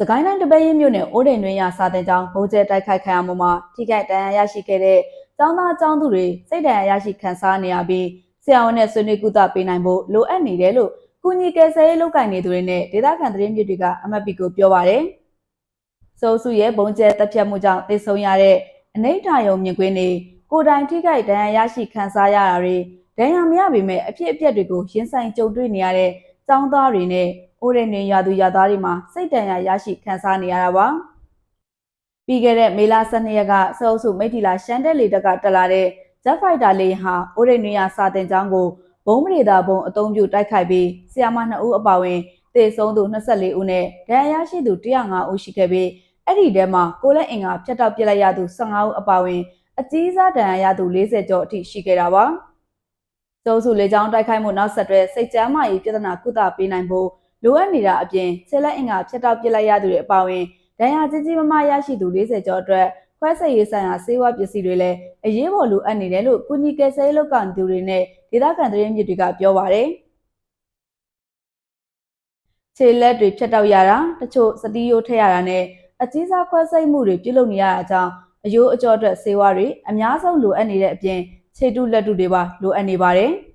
စကိုင်းတိုင်းတပည့်ရင်မြို့နယ်အိုးဒိန်တွင်ရစာတင်ကျောင်းဘုံကျဲတိုက်ခိုက်ခံရမှုမှာထိခိုက်ဒဏ်ရာရရှိခဲ့တဲ့ကျောင်းသားကျောင်းသူတွေစိတ်ဒဏ်ရာရရှိခံစားနေရပြီးဆရာဝန်နဲ့ဆွေးနွေးကုသပေးနိုင်ဖို့လိုအပ်နေတယ်လို့ကုညီကယ်ဆယ်ရေးလုပ်ကိုင်နေသူတွေနဲ့ဒေသခံသတင်းမြစ်တွေကအမတ်ပီကိုပြောပါတယ်။စိုးစုရဲ့ဘုံကျဲတပ်ဖြတ်မှုကြောင့်တိတ်ဆုံးရတဲ့အနိဋ္ဌာယုံမြင်ကွင်းတွေကိုယ်တိုင်ထိခိုက်ဒဏ်ရာရရှိခံစားရတာတွေဒဏ်ရာမရပေမဲ့အဖြစ်အပျက်တွေကိုရင်ဆိုင်ကြုံတွေ့နေရတဲ့ ကျောင်းသားတွေနဲ့အိုးရနေရွာသူရွာသားတွေမှာစိတ်တန်ရာရရှိခံစားနေရတာပါပြီးခဲ့တဲ့မေလ12ရက်ကစေအုပ်စုမိထီလာရှမ်းတဲလေတက်ကတက်လာတဲ့ Jet Fighter လေယာဉ်ဟာအိုးရနေရွာစာတင်ကျောင်းကိုဘုံမရေတာဘုံအုံပြုတိုက်ခိုက်ပြီးဆီယာမ2ဦးအပါအဝင်တေဆုံးသူ24ဦးနဲ့ဒဏ်ရာရရှိသူ105ဦးရှိခဲ့ပြီးအဲ့ဒီထဲမှာကိုလက်အင်ကဖျက်တောက်ပစ်လိုက်ရသူ15ဦးအပါအဝင်အကြီးစားဒဏ်ရာရသူ40ကျော်အထိရှိခဲ့တာပါ ကျိုးစုလေကြောင်းတိုက်ခိုက်မှုနောက်ဆက်တွဲစိတ်ကြမ်းမာရေးပြဿနာကုသပေးနိုင်ဖို့လိုအပ်နေတာအပြင်ဆဲလက်အင်ကဖျက်တောက်ပစ်လိုက်ရသူတွေအပါအဝင်ဒဏ်ရာကြီးကြီးမားမားရရှိသူ40ကျော်အတွက်ခွဲစိတ်ရေးဆိုင်ရာစေဝါပစ္စည်းတွေလည်းအရေးပေါ်လိုအပ်နေတယ်လို့ကုညီကယ်ဆယ်ရေးလုပ်ကန်သူတွေနဲ့ဒေသခံသတင်းမြစ်တွေကပြောပါတယ်ခြေလက်တွေဖြတ်တောက်ရတာတချို့စတီးရိုးထည့်ရတာနဲ့အကြီးစားခွဲစိတ်မှုတွေပြုလုပ်နေရတာကြောင့်အယိုးအကျော်အတွက်စေဝါတွေအများဆုံးလိုအပ်နေတဲ့အပြင် ခြေတုလက်တုတွေပါလိုအပ်နေပါတယ်။